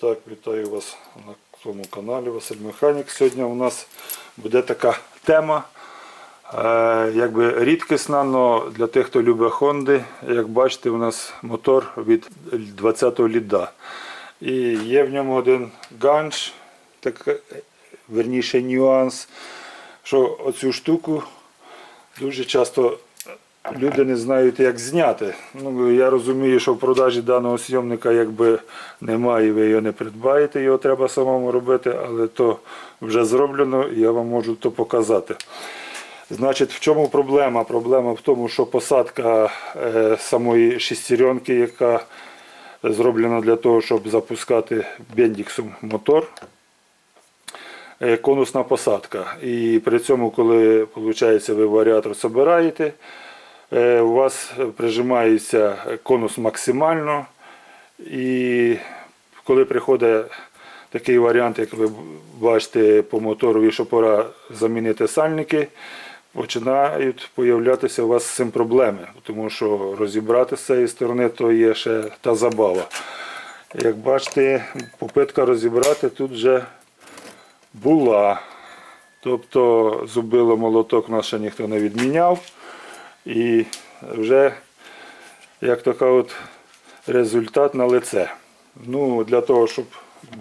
Так, вітаю вас на цьому каналі Василь Механік. Сьогодні у нас буде така тема, е, якби рідкісна, але для тих, хто любить Хонди, як бачите, у нас мотор від 20-го ліда. І є в ньому один ганч, так, е, верніше нюанс, що оцю штуку дуже часто люди не знають, як зняти. Ну, я розумію, що в продажі даного зйомника якби немає, ви його не придбаєте, його треба самому робити, але то вже зроблено, і я вам можу то показати. Значить, в чому проблема? Проблема в тому, що посадка е, самої шестеренки, яка зроблена для того, щоб запускати бендіксом мотор, е, конусна посадка. І при цьому, коли виходить, ви варіатор збираєте, у вас прижимається конус максимально. І коли приходить такий варіант, як ви бачите по мотору, що пора замінити сальники, починають появлятися у вас з цим проблеми, тому що розібрати з цієї сторони то є ще та забава. Як бачите, попитка розібрати тут вже була. Тобто зубило молоток нас ще ніхто не відміняв. І вже, як то кажуть, результат на лице. Ну, для того, щоб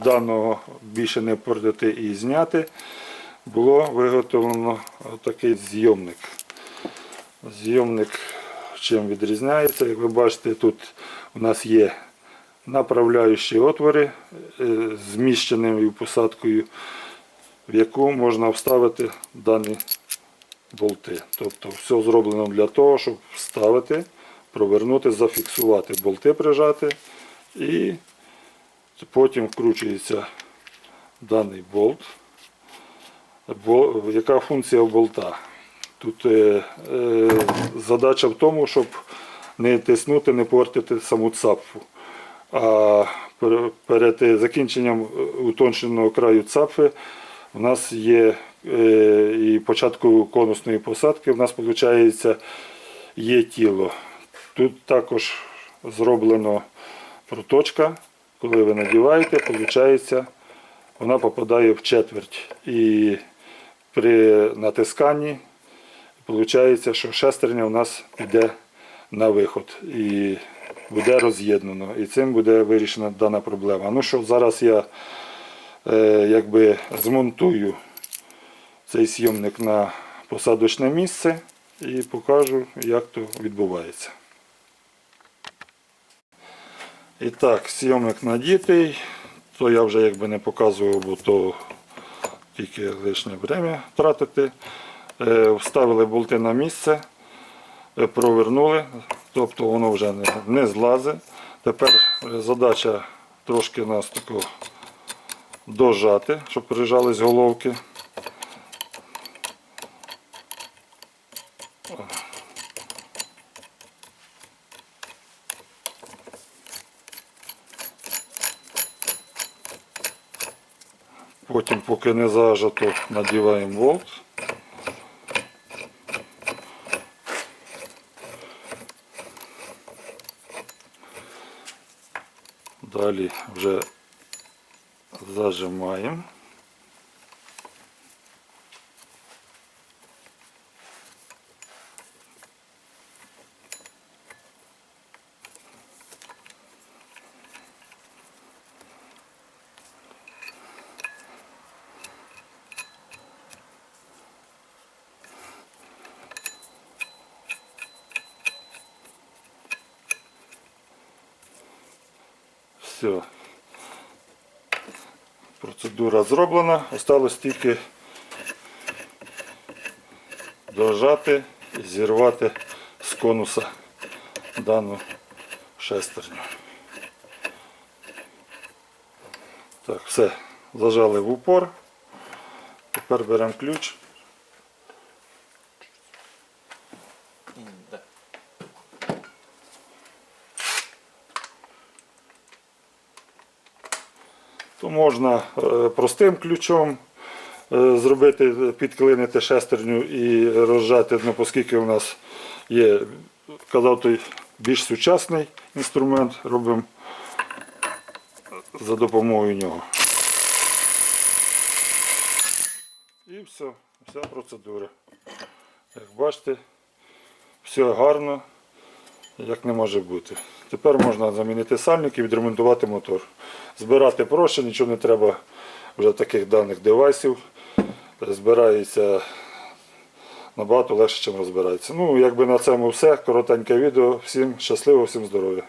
даного більше не портити і зняти, було виготовлено такий зйомник. Зйомник чим відрізняється. Як ви бачите, тут у нас є направляючі отвори е, з зміщеною посадкою, в яку можна вставити дані болти. Тобто все зроблено для того, щоб вставити, провернути, зафіксувати, болти прижати і потім вкручується даний болт. Бо, яка функція болта? Тут е, е, задача в тому, щоб не тиснути, не портити саму цапфу. А перед е, закінченням утонченого краю цапфи у нас є е, і початку конусної посадки, у нас виходить є тіло. Тут також зроблено проточка. Коли ви надіваєте, виходить, вона попадає в четверть. І при натисканні виходить, що шестерня у нас піде на виход і буде роз'єднано. І цим буде вирішена дана проблема. Ну що, зараз я е, якби змонтую цей зйомник на посадочне місце і покажу, як то відбувається. І так, зйомник надітий, то я вже якби не показував, бо то тільки лишнє время тратити. Е, Вставили болти на місце, е, провернули, тобто воно вже не, не злазить. Тепер е, задача трошки нас тако дожати, щоб прижались головки. Потім, поки не зажато, надіваємо болт. Далі вже зажимаємо. Все. Процедура зроблена. Осталось тільки дожати і зірвати з конуса дану шестерню. Так, все. Зажали в упор. Тепер беремо ключ. То можна е, простим ключом е, зробити, підклинити шестерню і розжати, ну, оскільки у нас є, казав той більш сучасний інструмент, робимо за допомогою нього. І все, вся процедура. Як бачите, все гарно, як не може бути. Тепер можна замінити сальник і відремонтувати мотор. Збирати проще, нічого не треба вже таких даних девайсів. Збирається набагато легше, ніж розбирається. Ну, якби на цьому все. Коротеньке відео. Всім щасливо, всім здоров'я.